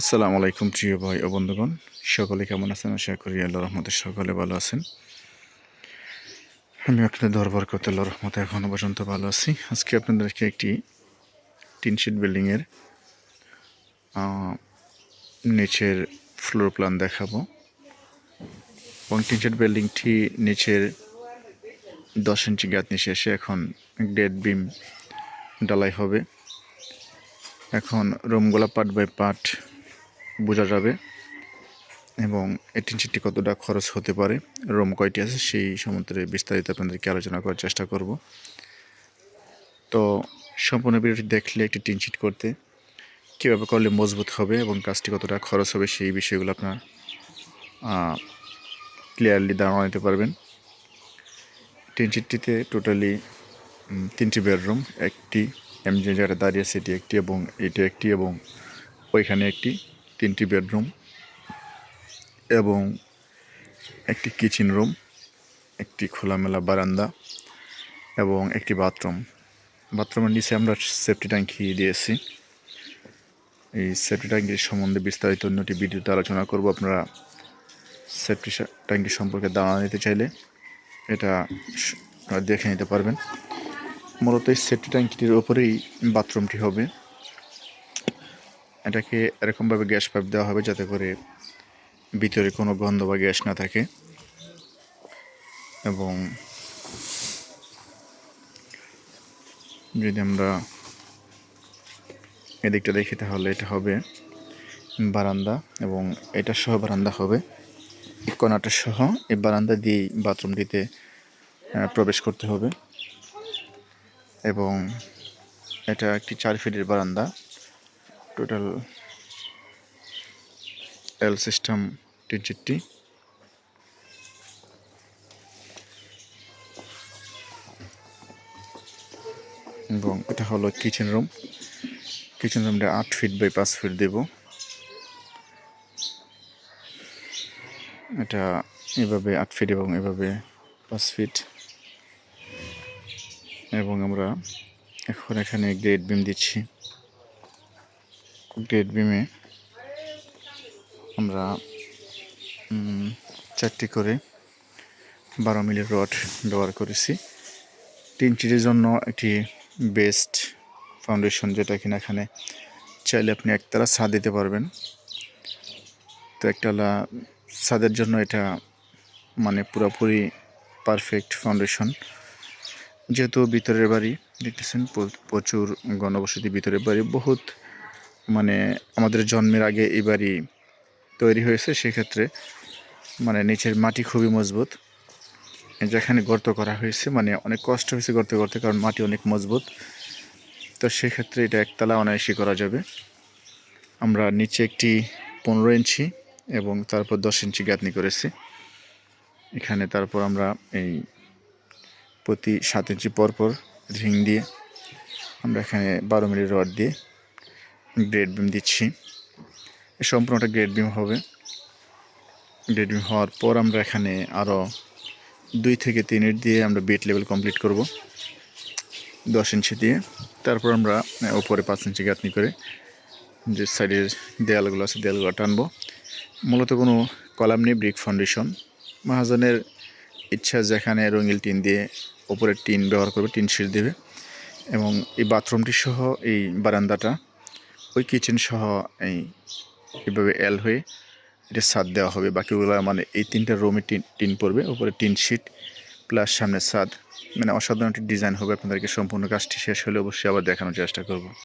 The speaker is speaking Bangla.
আসসালামু আলাইকুম প্রিয় ভাই ও বন্ধুগণ। সকলে কেমন আছেন? আশা করি আল্লাহ রহমতে সকলে ভালো আছেন। আমি আপনাদের দরবার করতে আল্লাহ রহমতে এখনও পর্যন্ত ভালো আছি। আজকে আপনাদেরকে একটি টিনশিট বিল্ডিংয়ের নিচের ফ্লোর প্ল্যান দেখাবো। এবং টিনশিট বিল্ডিংটি নিচের দশ ইঞ্চি গাঁথনি শেষে এখন ডেড বিম ডালাই হবে। এখন রুমগুলা পার্ট বাই পার্ট বোঝা যাবে। এবং এই টিনশিটটি কতটা খরচ হতে পারে, রুম কয়টি আছে সেই সম্বন্ধে বিস্তারিত আপনাদেরকে আলোচনা করার চেষ্টা করব। তো সম্পূর্ণ ভিডিওটি দেখলে একটি টিনশিট করতে, কীভাবে করলে মজবুত হবে এবং কাজটি কতটা খরচ হবে সেই বিষয়গুলো আপনার ক্লিয়ারলি ধারণা নিতে পারবেন। টিনশিটটিতে টোটালি তিনটি বেডরুম একটি যে জায়গাটা দাঁড়িয়ে সেটি একটি এবং এটি একটি এবং ওইখানে একটি তিনটি বেডরুম এবং একটি কিচেন রুম, একটি খোলামেলা বারান্দা এবং একটি বাথরুম। বাথরুমের নিচে আমরা সেফটি ট্যাঙ্কি দিয়েছি। এই সেফটি ট্যাঙ্কির সম্বন্ধে বিস্তারিত অন্যটি ভিডিওতে আলোচনা করব। আপনারা সেফটি ট্যাঙ্কি সম্পর্কে দাঁড়া নিতে চাইলে এটা দেখে নিতে পারবেন। মূলত এই সেফটি ট্যাঙ্কিটির ওপরেই বাথরুমটি হবে। এটাকে এরকমভাবে গ্যাস পাইপ দেওয়া হবে যাতে করে ভিতরে কোনো গন্ধ বা গ্যাস না থাকে। এবং যদি আমরা এদিকটা দেখি তাহলে এটা হবে বারান্দা এবং এটা সহ বারান্দা হবে। কণাটা সহ এই বারান্দা দিয়েই বাথরুমটিতে প্রবেশ করতে হবে। এবং এটা একটি চার ফিটের বারান্দা। টোটাল এল সিস্টেম টিনচিটটি এবং এটা হলো কিচেন রুম কিচেন রুমটা আট ফিট বাই পাঁচ ফিট দেব। এটা এভাবে আট ফিট এবং এভাবে পাঁচ ফিট এবং আমরা এখন এখানে গ্রেড বিম দিচ্ছি। গ্রেড বিমে আমরা চারটি করে বারো মিলির রড ব্যবহার করেছি। তিন চিটের জন্য একটি বেস্ট ফাউন্ডেশন যেটা কিনা এখানে চাইলে আপনি একতলা ছাদ দিতে পারবেন। তো একতলা ছাদের জন্য এটা মানে পুরোপুরি পারফেক্ট ফাউন্ডেশন। যেহেতু ভিতরের বাড়ি, দেখতেছেন, প্রচুর গণবসতি ভিতরের বাড়ি, বহুত মানে আমাদের জন্মের আগে বাড়ি তৈরি হয়েছে, সেক্ষেত্রে মানে নিচের মাটি খুবই মজবুত। যেখানে গর্ত করা হয়েছে মানে অনেক কষ্ট হয়েছে গর্ত করতে, কারণ মাটি অনেক মজবুত। তো সেক্ষেত্রে এটা একতলা অনায়াসি করা যাবে। আমরা নিচে একটি পনেরো ইঞ্চি এবং তারপর দশ ইঞ্চি গাঁথনি করেছি। এখানে তারপর আমরা এই প্রতি সাত ইঞ্চি পরপর রিং দিয়ে আমরা এখানে বারো মিলি রড দিয়ে গ্রেড বিম দিচ্ছি। সম্পূর্ণটা গ্রেড বিম হবে। গ্রেড বিম হওয়ার পর আমরা এখানে আরও দুই থেকে তিন ইট দিয়ে আমরা বেড লেভেল কমপ্লিট করব। দশ ইঞ্চি দিয়ে। তারপর আমরা ওপরে পাঁচ ইঞ্চি গাঁথনি করে যে সাইডের দেয়ালগুলো আছে, দেয়ালগুলো টানবো। মূলত কোনো কলাম নেই, ব্রিক ফাউন্ডেশন। মহাজনের ইচ্ছা যেখানে রঙিল টিন দিয়ে ওপরে টিন ব্যবহার করবে, টিন শিল দেবে। এবং এই বাথরুমটি সহ এই বারান্দাটা ওই কিচেন সহ এই এভাবে এল হয়ে এটা ছাদ দেওয়া হবে। বাকিগুলো মানে এই তিনটা রুমে টিন টিন পড়বে। উপরে টিন শিট প্লাস সামনে ছাদ। মানে অসাধারণ একটি ডিজাইন হবে। আপনাদেরকে সম্পূর্ণ কাজটি শেষ হলে অবশ্যই আবার দেখানোর চেষ্টা করব।